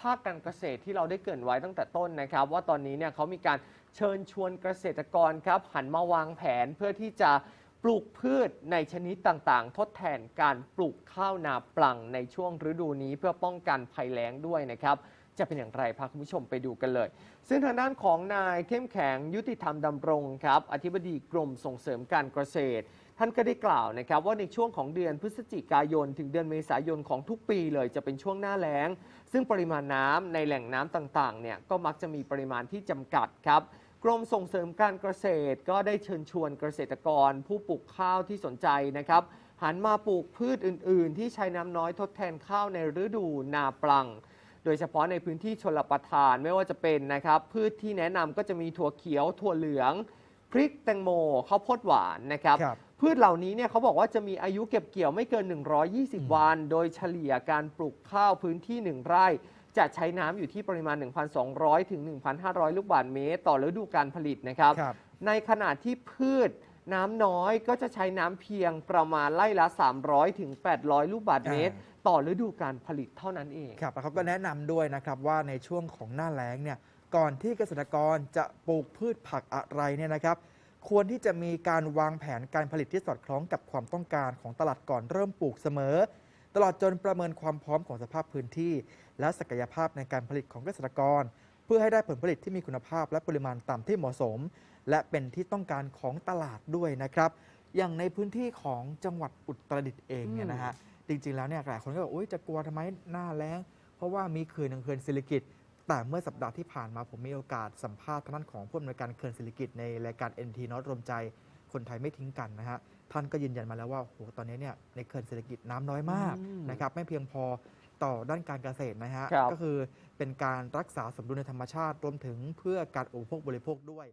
ภาคการเกษตรที่เราได้เกรินไว้ตั้งแต่ต้นนะครับ ว่าตอนนี้เนี่ยเขามีการเชิญชวนเกษตรกรครับ หันมาวางแผนเพื่อที่จะปลูกพืชในชนิดต่างๆ ทดแทนการปลูกข้าวนาปลังในช่วงฤดูนี้เพื่อป้องกันภัยแล้งด้วยนะครับจะเป็นอย่างไรพาคุณผู้ชมไปดูกันเลย ซึ่งทางด้านของนายเข้มแข็งยุติธรรมดำรงครับ อธิบดีกรมส่งเสริมการเกษตร ท่านก็ได้กล่าวนะครับว่าในช่วงของเดือนพฤศจิกายน ถึงเดือนเมษายนของทุกปีเลยจะเป็นช่วงหน้าแล้ง ซึ่งปริมาณน้ำในแหล่งน้ำต่างๆเนี่ยก็มักจะมีปริมาณที่จำกัดครับกรมส่งเสริมการเกษตรก็ได้เชิญชวนเกษตรกร ผู้ปลูกข้าวที่สนใจนะครับ หันมาปลูกพืชอื่น ๆ ที่ใช้น้ำน้อยทดแทนข้าวในฤดูนาปลัง โดยเฉพาะในพื้นที่ชลประทานไม่ว่าจะเป็นนะครับ พืชที่แนะนำก็จะมีถั่วเขียวถั่วเหลือง พริกแตงโมข้าวโพดหวานนะครับครับ พืชเหล่านี้เนี่ยเขาบอกว่าจะมีอายุเก็บเกี่ยวไม่เกิน 120 วัน โดยเฉลี่ยการปลูกข้าวพื้นที่ 1 ไร่ จะใช้น้ำอยู่ที่ปริมาณ 1,200 ถึง 1,500 ลูกบาศก์เมตร ต่อฤดูการผลิตนะครับ ครับ ในขณะที่พืชน้ำน้อยก็จะใช้น้ำเพียงประมาณไร่ละ 300 ถึง 800 ลูกบาศก์เมตร ต่อฤดูการผลิตเท่านั้นเอง ครับแล้วเขาก็แนะนำด้วยนะครับว่าในช่วงของหน้าแล้งเนี่ยก่อนที่เกษตรกรจะปลูกพืชผักอะไรเนี่ยนะครับ ควรที่จะมีการวางแผนการผลิตที่สอดคล้องกับความต้องการของตลาดก่อนเริ่มปลูกเสมอ ตลอดจนประเมินความพร้อมของสภาพพื้นที่ และศักยภาพในการผลิตของเกษตรกร เพื่อให้ได้ผลผลิตที่มีคุณภาพและปริมาณตามที่เหมาะสม และเป็นที่ต้องการของตลาดด้วยนะครับ อย่างในพื้นที่ของจังหวัดอุตรดิตถ์เองเนี่ยนะฮะจริงๆแล้วเนี่ยหลายคนก็บอกโอ๊ยจะกลัวทำไมหน้าแล้งเพราะว่ามีเขื่อนหนึ่งเขื่อนศิริกิต แต่เมื่อสัปดาห์ที่ผ่านมาผมมีโอกาสสัมภาษณ์ทางด้านของผู้อำนวยการเขื่อนศิริกิตในรายการ NT นอตรวมใจคนไทยไม่ทิ้งกันนะฮะท่านก็ยืนยันมาแล้วว่าโหตอนนี้เนี่ยในเขื่อนศิริกิตน้ำน้อยมากอืมนะครับไม่เพียงพอต่อด้านการเกษตรนะฮะครับก็คือเป็นการรักษาสมดุลในธรรมชาติรวมถึงเพื่อการอุปโภคบริโภคด้วย